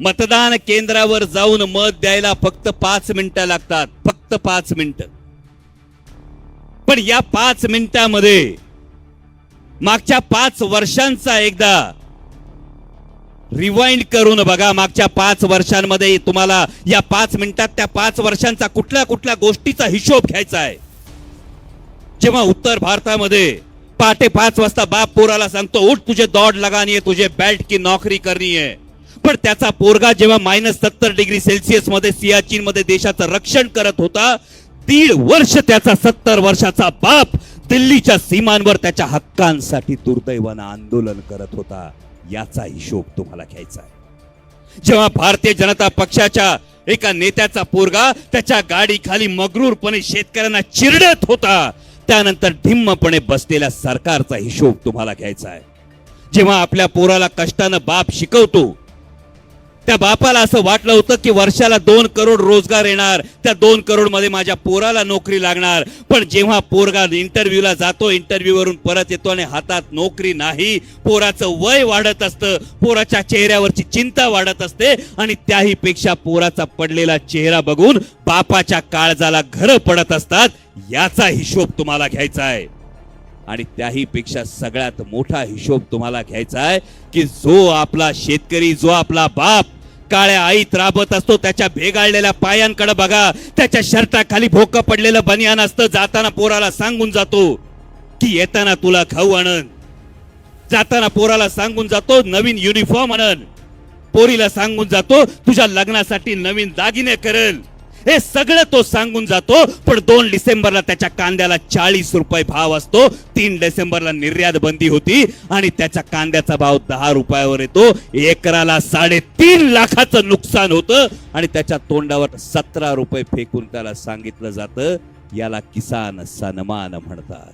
मतदान केंद्रावर जाऊन मत द्यायला फक्त पाच मिनिटं लागतात. फक्त पाच मिनिटं. पण या पाच मिनिटामध्ये मागच्या पाच वर्षांचा एकदा रिवाइंड करून बघा मागच्या पाच वर्षांमध्ये तुम्हाला या पाच मिनिटात त्या पाच वर्षांचा कुठल्या कुठल्या गोष्टीचा हिशोब घ्यायचा आहे. जेव्हा उत्तर भारतामध्ये पहाटे पाच वाजता बाप पोराला सांगतो उठ तुझे दौड लगानी है तुझे बेल्ट की नोकरी करनी आहे. पण त्याचा पोरगा जेव्हा मायनस सत्तर डिग्री सेल्सिअसमध्ये सियाचीन मध्ये देशाचं रक्षण करत होता दीड वर्ष त्याचा सत्तर वर्षाचा बाप दिल्लीच्या सीमांवर त्याच्या हक्कांसाठी दुर्दैवानं आंदोलन करत होता. याचा हिशोब तुम्हाला घ्यायचा आहे. जेव्हा भारतीय जनता पक्षाच्या एका नेत्याचा पोरगा त्याच्या गाडी खाली मगरूरपणे शेतकऱ्यांना चिरडत होता त्यानंतर ढिम्मपणे बसलेल्या सरकारचा हिशोब तुम्हाला घ्यायचा आहे. जेव्हा आपल्या पोराला कष्टानं बाप शिकवतो त्या बापाला असं वाटलं होतं की वर्षाला दोन करोड रोजगार येणार. त्या दोन करोडमध्ये माझ्या पोराला नोकरी लागणार. पण जेव्हा पोरगा इंटरव्ह्यूला जातो इंटरव्ह्यूवरून परत येतो आणि हातात नोकरी नाही पोराचं वय वाढत असतं पोराच्या चेहऱ्यावरची चिंता वाढत असते आणि त्याही पेक्षा पोराचा पडलेला चेहरा बघून बापाच्या काळजाला घर पडत असतात याचा हिशोब तुम्हाला घ्यायचा आहे. आणि त्याही पेक्षा सगळ्यात मोठा हिशोब तुम्हाला घ्यायचा आहे की जो आपला शेतकरी जो आपला बाप काळ्या आईत राबत असतो त्याच्या भेगाळलेल्या पायांकडे बघा. त्याच्या शर्टाखाली भोकं पडलेलं बनियान असतं जाताना पोराला सांगून जातो की येताना तुला खाऊ आणन. जाताना पोराला सांगून जातो नवीन युनिफॉर्म आणन. पोरीला सांगून जातो तुझ्या लग्नासाठी नवीन दागिने करेल हे सगळं तो सांगून जातो पण दोन डिसेंबरला त्याच्या कांद्याला चाळीस रुपये भाव असतो. तीन डिसेंबरला निर्यात बंदी होती आणि त्याच्या कांद्याचा भाव दहा रुपयावर येतो. एकराला साडेतीन लाखाचं नुकसान होतं आणि त्याच्या तोंडावर सतरा रुपये फेकून त्याला सांगितलं जातं. याला किसान सन्मान म्हणतात.